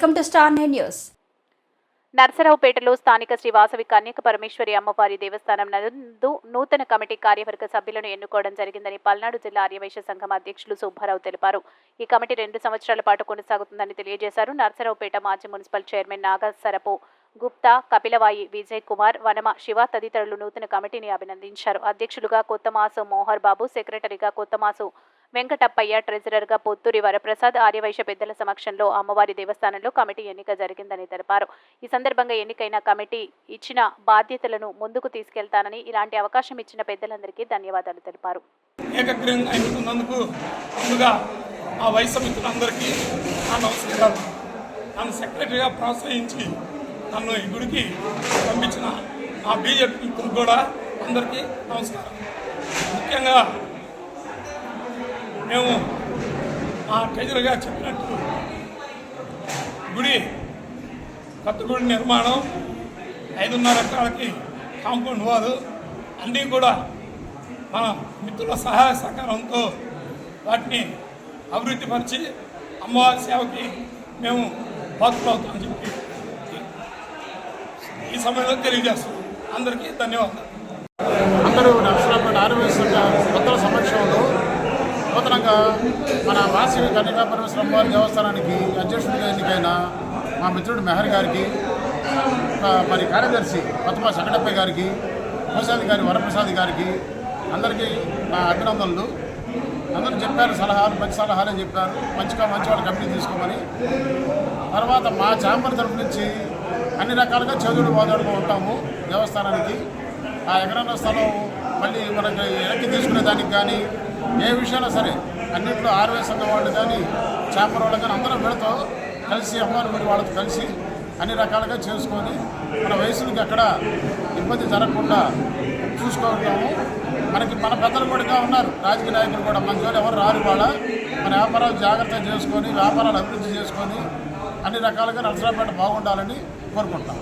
Welcome to star nine news. నర్సరావుపేటలో స్థానిక శ్రీ వాసవి కన్యక పరమేశ్వరి అమ్మవారి దేవస్థానం నందు నూతన కమిటీ కార్యవర్గ సభ్యులను ఎన్నుకోవడం జరిగిందని పల్నాడు జిల్లా ఆర్యవైశ్య సంఘం అధ్యక్షులు సుబ్బారావు తెలిపారు. ఈ కమిటీ రెండు సంవత్సరాల పాటు కొనసాగుతుందని తెలియజేశారు. నర్సరావుపేట మాజీ మున్సిపల్ చైర్మన్ నాగసరపు గుప్తా కపిలవాయి విజయ్ కుమార్ వనమ శివ తదితరులు నూతన కమిటీని అభినందించారు. అధ్యక్షులుగా కొత్తమాసు మోహర్ బాబు సెక్రటరీగా కొత్తమాసు వెంకటప్పయ్య ట్రెజరర్గా పొత్తూరి వరప్రసాద్ ఆర్యవైశ్య పెద్దల సమక్షంలో అమ్మవారి దేవస్థానంలో కమిటీ ఎన్నిక జరిగిందని తెలిపారు. ఈ సందర్భంగా ఎన్నికైన కమిటీ ఇచ్చిన బాధ్యతలను ముందుకు తీసుకెళ్తానని ఇలాంటి అవకాశం ఇచ్చిన పెద్దలందరికీ ధన్యవాదాలు తెలిపారు. ఏకగ్రీవంగా ఎన్నుకున్నందుకు ముందుగా ఆ వయసు మిత్రులందరికీ నా నమస్కారాలు. నన్ను సెక్రటరీగా ప్రోత్సహించి నన్ను ఈ గుడికి పంపించిన ఆ బీజేపీ మిత్రులకు కూడా అందరికీ నమస్కారం ముఖ్యంగా మేము ఆ ట్రెజర్గా చెప్పినట్టు గుడి కొత్త గుడి నిర్మాణం ఐదున్నర ఎకరాలకి కాంపౌండ్ వారు అన్నీ కూడా మన మిత్రుల సహాయ సహకారంతో వాటిని అభివృద్ధిపరిచి అమ్మవారి సేవకి మేము పాత్రలవుతామని చెప్పి ఈ సమయంలో తెలియజేస్తాం అందరికీ ధన్యవాదాలు. అందరూ నరసరాపేట సంఘ భక్తుల సమక్షంలో నూతనంగా మన వాసవి కన్యకా పరమేశ్వర అమ్మవారి దేవస్థానానికి అధ్యక్షుడిగా ఎన్నికైన మా మిత్రుడు మెహర్ గారికి మరి కార్యదర్శి కొత్తమ సంకటప్ప గారికి కోశాది గారి వరప్రసాద్ గారికి అందరికీ నా అభినందనలు. అందరూ చెప్పారు సలహాలు మంచి సలహాలే చెప్పారు. మంచిగా మంచి వాళ్ళ కంపెనీ తీసుకోమని. తర్వాత మా ఛాంబర్ తరఫు నుంచి అన్ని రకాలుగా చదువుడు బాధడుతూ ఉంటాము దేవస్థానానికి. ఆ ఎకరాల స్థలం మళ్ళీ మనకి వెనక్కి తీసుకునే దానికి కానీ ఏ విషయాల్లో సరే అన్నింటిలో ఆర్వే సంఘం వాళ్ళు కానీ చేపల వాళ్ళు కానీ అందరం వీళ్ళతో కలిసి అమ్మవారి మీరు వాళ్ళతో కలిసి అన్ని రకాలుగా చేసుకొని మన వయసుకి అక్కడ ఇబ్బంది జరగకుండా చూసుకోగలుగుతాము. మనకి మన పెద్దలు కూడా ఉన్నారు రాజకీయ నాయకులు కూడా. మన జోలు ఎవరు రారు వాళ్ళ మన వ్యాపారాలు జాగ్రత్త చేసుకొని వ్యాపారాలు అభివృద్ధి చేసుకొని అన్ని రకాలుగా నరసరాపేట బాగుండాలని కోరుకుంటాం